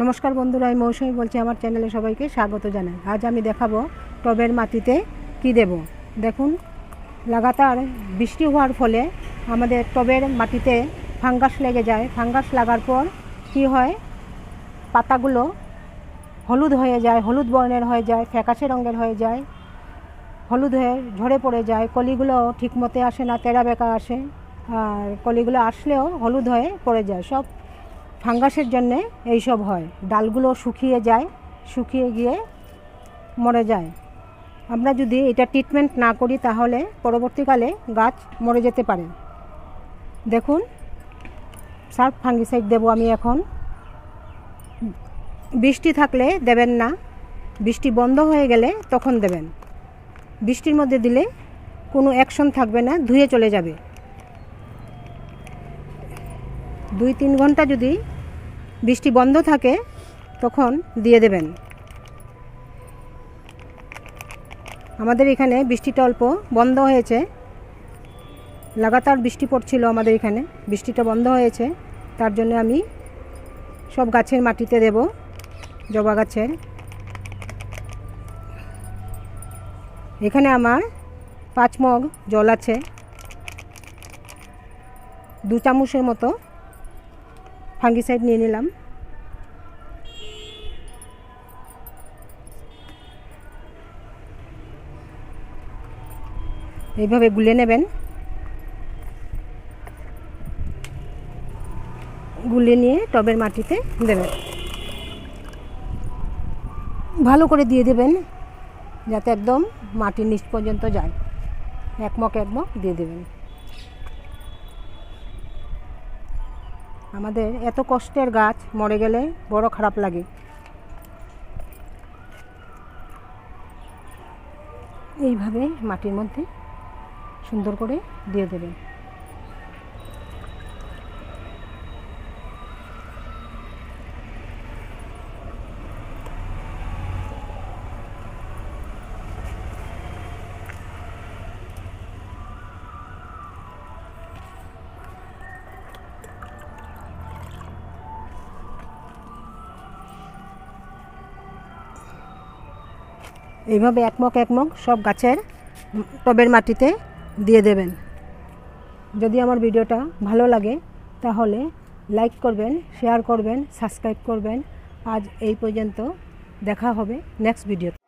নমস্কার বন্ধুরা, আমি মৌসুমি বলছি আমার চ্যানেলে সবাইকে স্বাগত জানাই। আজ আমি দেখাবো টবের মাটিতে কি দেব। দেখুন, লাগাতার বৃষ্টি হওয়ার ফলে আমাদের টবের মাটিতে ফাঙ্গাস লেগে যায়। ফাঙ্গাস লাগার পর কি হয়? পাতাগুলো হলুদ হয়ে যায়, হলুদ বর্ণের হয়ে যায়, ফ্যাকাশে রঙের হয়ে যায়, হলুদ হয়ে ঝরে পড়ে যায়, কলিগুলো ঠিক মতে আসে না তেরা বেঁকা আসে, আর কলিগুলো আসলেও হলুদ হয়ে পড়ে যায়। সব ফাঙ্গাসের জন্যে এইসব হয়। ডালগুলো শুকিয়ে যায়, শুকিয়ে গিয়ে মরে যায়। আমরা যদি এটা ট্রিটমেন্ট না করি তাহলে পরবর্তীকালে গাছ মরে যেতে পারে। দেখুন, সার্ফ ফাঙ্গিসাইড দেবো আমি এখন। বৃষ্টি থাকলে দেবেন না। বৃষ্টি বন্ধ হয়ে গেলে তখন দেবেন। বৃষ্টির মধ্যে দিলে কোনো অ্যাকশন থাকবে না, ধুয়ে চলে যাবে। দুই তিন ঘণ্টা যদি বৃষ্টি বন্ধ থাকে, তখন দিয়ে দেবেন। আমাদের এখানে বৃষ্টিটা অল্প বন্ধ হয়েছে। লাগাতার বৃষ্টি পড়ছিল আমাদের এখানে, বৃষ্টিটা বন্ধ হয়েছে। তার জন্য আমি সব গাছের মাটিতে দেব, জবা গাছের। এখানে আমার পাঁচ মগ জল আছে। দু চামচের মতো ফাঙ্গিসাইড নিয়ে নিলাম। এইভাবে গুলে নেবেন। গুলে নিয়ে টবের মাটিতে দেবেন। ভালো করে দিয়ে দেবেন, যাতে একদম মাটির নিচ পর্যন্ত যায়। একমক একমক দিয়ে দেবেন। আমাদের এত কষ্টের গাছ মরে গেলে বড় খারাপ লাগে। এইভাবে মাটির মধ্যে সুন্দর করে দিয়ে দেবেন এইভাবে একমক একমক সব গাছের টবের মাটিতে দিয়ে দেবেন। যদি আমার ভিডিওটা ভালো লাগে, তাহলে লাইক করবেন, শেয়ার করবেন, সাবস্ক্রাইব করবেন। আজ এই পর্যন্ত দেখা হবে নেক্সট ভিডিও